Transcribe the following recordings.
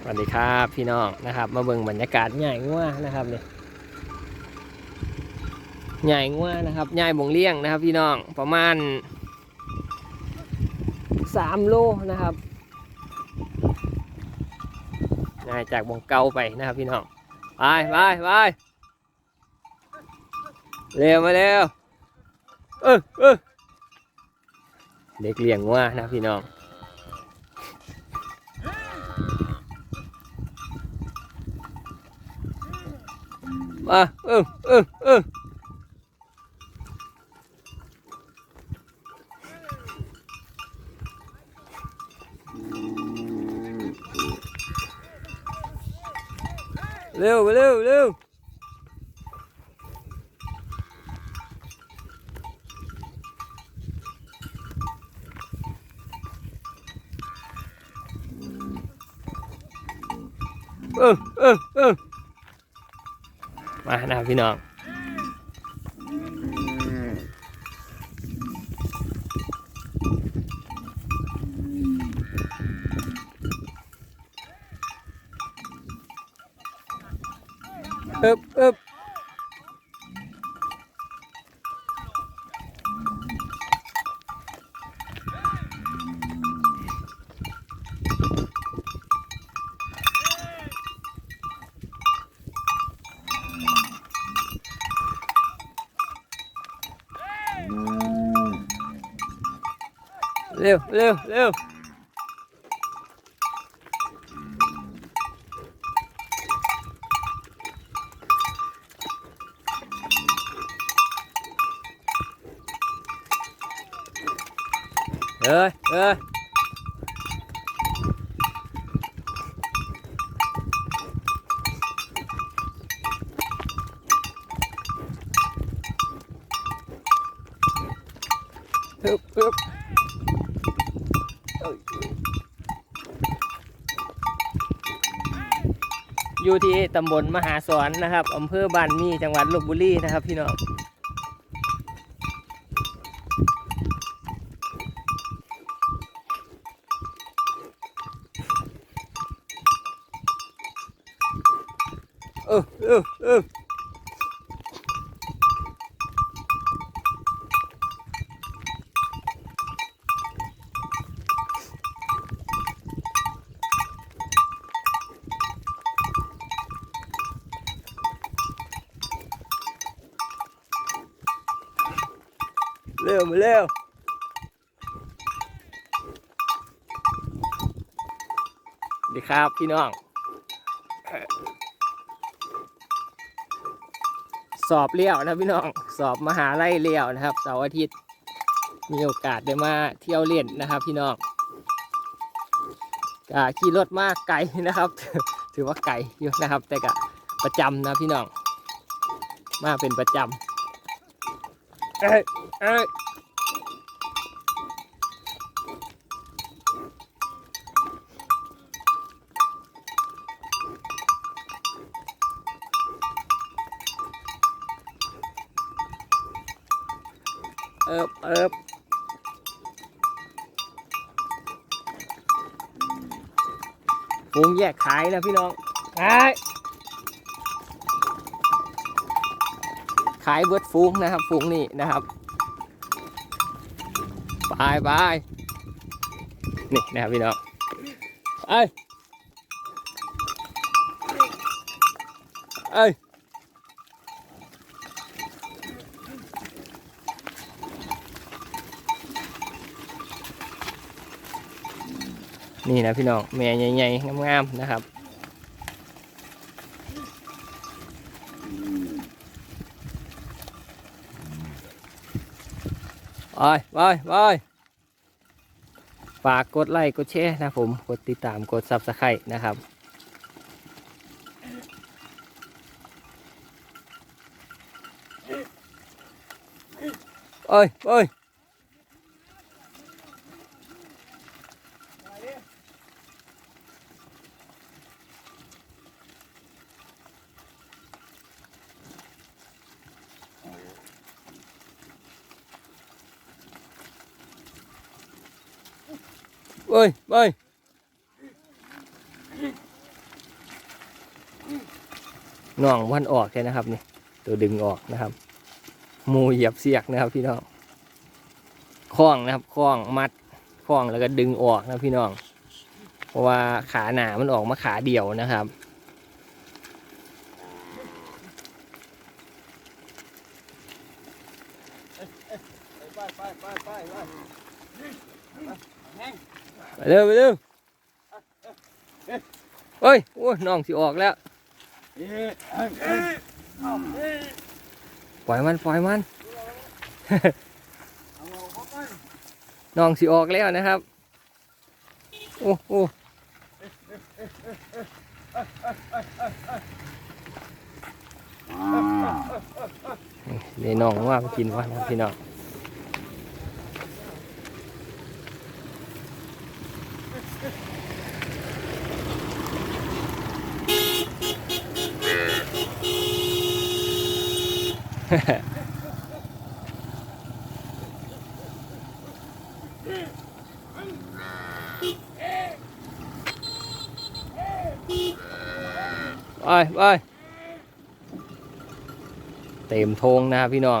สวัสดีครับพี่น้องนะครับ มาเบิ่งบรรยากาศใหญ่งัวนะครับเนี่ยใหญ่งัวนะครับใหญ่บงเลี้ยงนะครับ พี่น้องประมาณสามโลนะครับง่ายจากบงเกาไปนะครับพี่น้องไปไปไปเร็วมาเร็วเออเออเด็กเลี้ยงงัวนะพี่น้อง มาเออเออเอ มานะครับพี่น้อง เร็วเร็วเร็ว อยู่ที่ตำบลมหาสอนนะครับอำเภอบ้านมีจังหวัดลบบุรีนะครับ พี่น้องเออเออเออ ดีครับพี่น้อง สอบเลี้ยวนะพี่น้อง สอบมหาลัยเลี้ยวนะครับ เสาร์อาทิตย์ มีโอกาสได้มาเที่ยวเล่นนะครับ พี่น้องก็ขี่รถมากไกลนะครับ ถือว่าไกลอยู่นะครับ แต่ก็ประจำนะพี่น้อง มาเป็นประจำเอ้ยเอ้ย เอิบเอิบฝูงแยกขายนะพี่น้องขายขายเบิดฟูงนะครับฟูงนี่นะครับไปไปนี่นะครับพี่น้องไปเอ้ย นี่นะพี่น้องแม่ใหญ่ๆงามๆนะครับไปไปไปฝากกดไลค์กดแชร์นะผม กดติดตามกดซับสไครต์นะครับเอ้ยเอ้ย ơi ơi น่องวันออกใช่นะครับนี่ตัวดึงออกนะครับมูเหยียบเสียกนะครับพี่น้องคล้องนะครับคล้องมัดคล้องแล้วก็ดึงออกนะพี่น้อง เพราะว่าขาหนามันออกมาขาเดียวนะครับ เร็วไปเร็วเฮ้ยโอ้ยน้องสิออกแล้วปล่อยมันปล่อยมันน้องสิออกแล้วนะครับโอ้โอ้เดี๋ยวน้องว่าไปกินวะนะพี่น้อง ไปไปเต็มทงนะครับพี่น้อง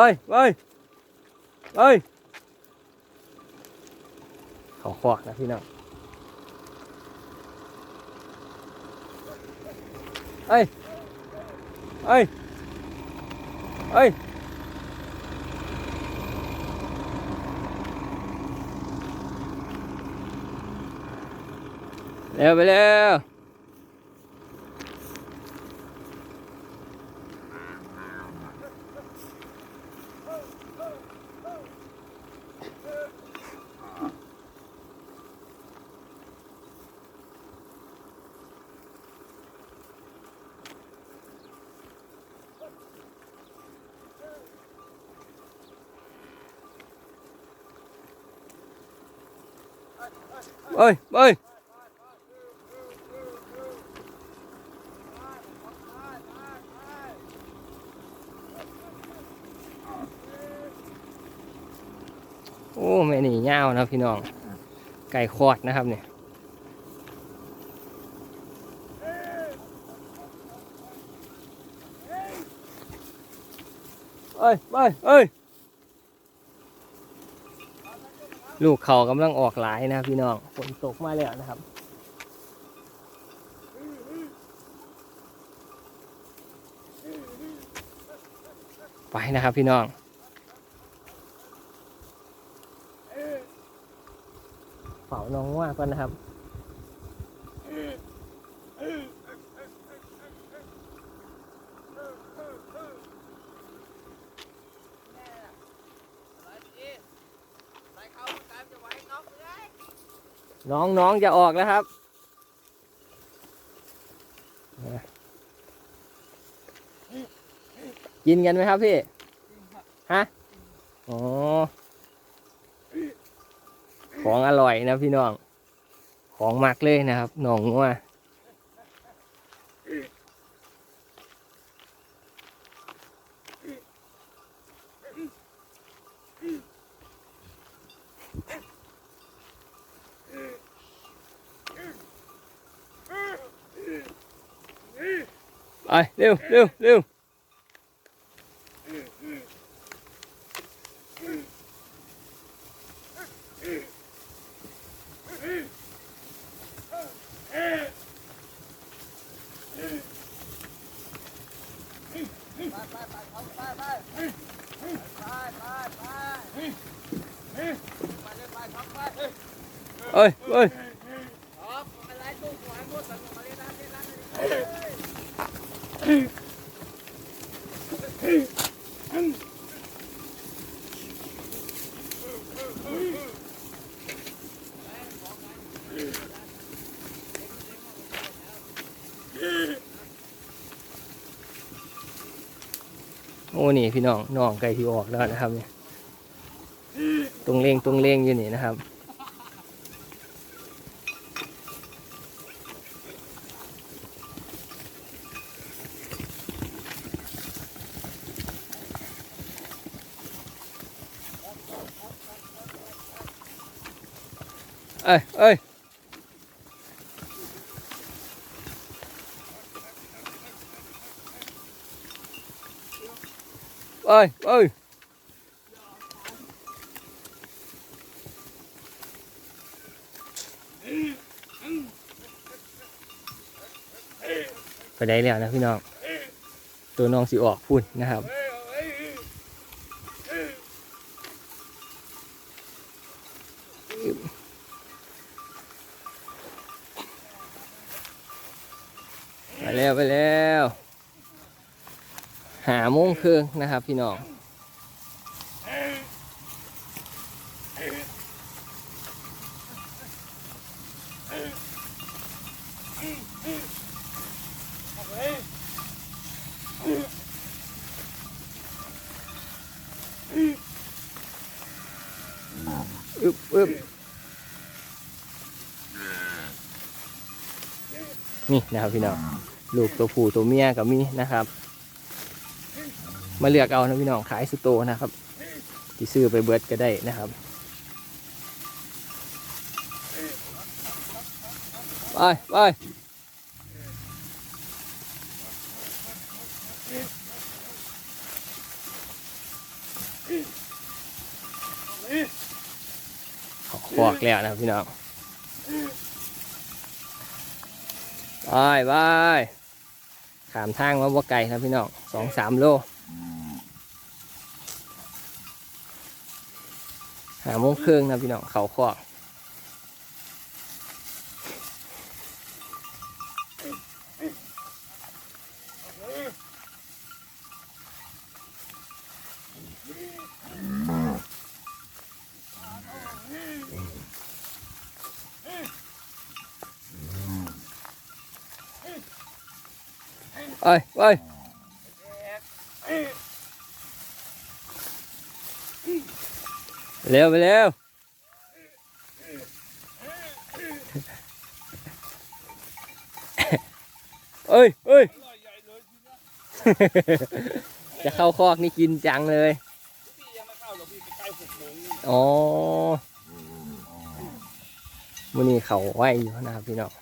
ไปไปเร็วไปเร็วไปไปไปเขาควักนะพี่น้องเอ้ยเอ้ยเอ้ยเร็วไปเร็ว ไปไปโอ้แม่นี่ยาวนะพี่น้อง ไก่คอดนะครับเนี่ยเอ้ยไปเอ้ย ลูกเขากำลังออกหลายนะพี่น้องฝนตกมาแล้วนะครับไปนะครับพี่น้อง เป่าน้องว่าก่อนนะครับ น้องๆจะออกแล้วครับ กินกันไหมครับพี่ ฮะ อ๋อ ของอร่อยนะพี่น้อง ของมักเลยนะครับน้องว่า ไปเร็ อ้นี่พี่น้องน้องไก่ที่ออกแล้วนะครับเนี่ยตรงเลงตรงเลงอยู่นี่นะครับเอ้ ยเอ้ยเอ้ยเอ้ยไปได้แล้วนะพี่น้อง ตัวน้องสิออกพุ่นนะครับไปแล้วไปแล้ว หาโมงครึ่งนะครับพี่น้องอึบอึบนี่นะครับพี่น้องลูกตัวผู้ตัวเมียกับมีนะครับ มาเลือกเอานะพี่น้องขายสุโตนะครับที่ซื้อไปเบิร์ดก็ได้นะครับไปไปขาควักแล้วนะพี่น้องไปไปขามทางมาบ่ไกลนะพี่น้องสองสามโลาโมงครึ่งนะพี่น้องเขาคอกเอ้ยเอ้ย เร็วไปเร็วเอ้ยเอ้ยจะเข้าคอกนี่กินจังเลยพี่ยังไม่เข้าหรอกพี่ใกล้หกโมงอ๋อมื้อนี้เขาไหวอยู่นะครับพี่น้อง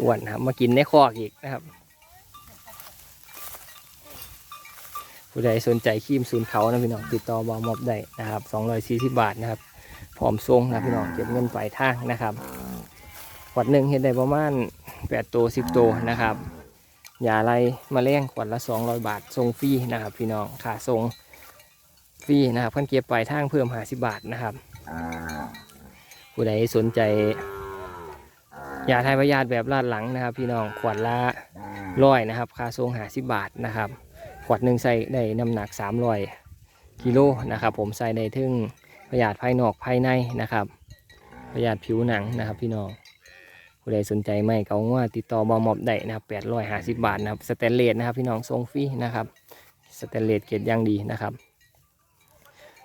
อ้วนครับมากินในคอกอีกนะครับ ผู้ใดสนใจครีมศูนย์เขานะพี่น้องติดต่อบอมอบได้นะครับ240บาทนะครับพร้อมส่งนะพี่น้องเก็บเงินปลายทางนะครับขวดหนึ่งเห็นได้ประมาณ8ตัว10ตัวนะครับยาไรมาแรงขวดละ 200 บาทส่งฟรีนะครับ พี่น้องค่าส่งฟรีนะครับเพิ่นเก็บปลายทางเพิ่มหาสิบาทนะครับผู้ใดสนใจยาไทยพยาธิแบบลาดหลังนะครับ พี่น้องขวดละร้อยนะครับค่าส่งหาสิบาทนะครับ ขวดหนึ่งใส่ได้น้ำหนักสามร้อยกิโลนะครับผมใส่ได้ถึงพยาธิภายนอกภายในนะครับพยาธิผิวหนังนะครับ พี่น้องผู้ใดสนใจไหมเขาว่าติดต่อบอมอบได้นะครับแปดร้อยห้าสิบบาทนะครับสแตนเลสนะครับพี่น้องส่งฟรีนะครับสแตนเลสเกรดอย่างดีนะครับ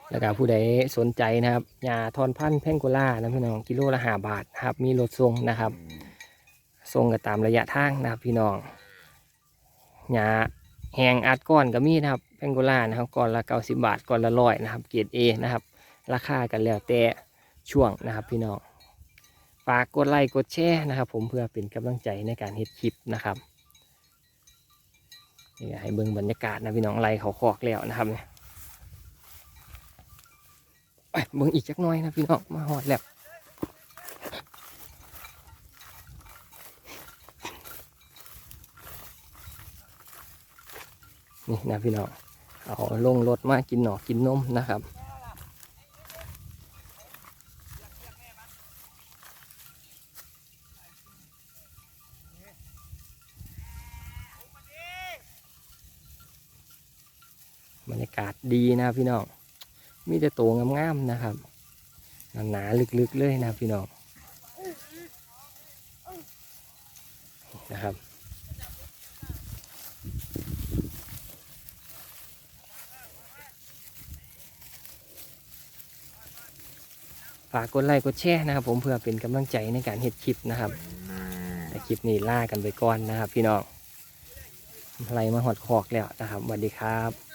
แล้วก็ผู้ใดสนใจนะครับยาทอนพันธุ์แพงโกล่านะพี่น้องกิโลละห้าบาทนะครับมีรถส่งนะครับส่งกันตามระยะทางนะครับพี่น้องยา แหงอัดก้อนก็มีนะครับแพงโกล่านะครับก้อนละเก้าสิบาทก้อนละร้อยนะครับ เกรดเอนะครับ ราคากันแล้วแต่ช่วงนะครับ พี่น้องฝากกดไลค์กดแชร์นะครับ ผมเพื่อเป็นกำลังใจในการเฮ็ดคลิปนะครับนี่ให้เบิ่งบรรยากาศนะพี่น้องไล่เขาคอกแล้วนะครับเนี่ยเบิ่งอีกจักน่อยนะพี่น้องมาหอดแล้ว นี่นะพี่น้องเอาลงรถมากินหนอกินนมนะครับบรรยากาศดีนะพี่น้อง มีแต่ตังามๆนะครับ หนาๆลึกๆเลยนะพี่น้องนะครับ ฝากกดไลค์กดแชร์นะครับ ผมเพื่อเป็นกำลังใจในการเห็ดคลิปนะครับแต่คลิปนี้ล่ากันไปก่อนนะครับ พี่น้องไรมาหอดคอกแล้วนะครับสวัสดีครับ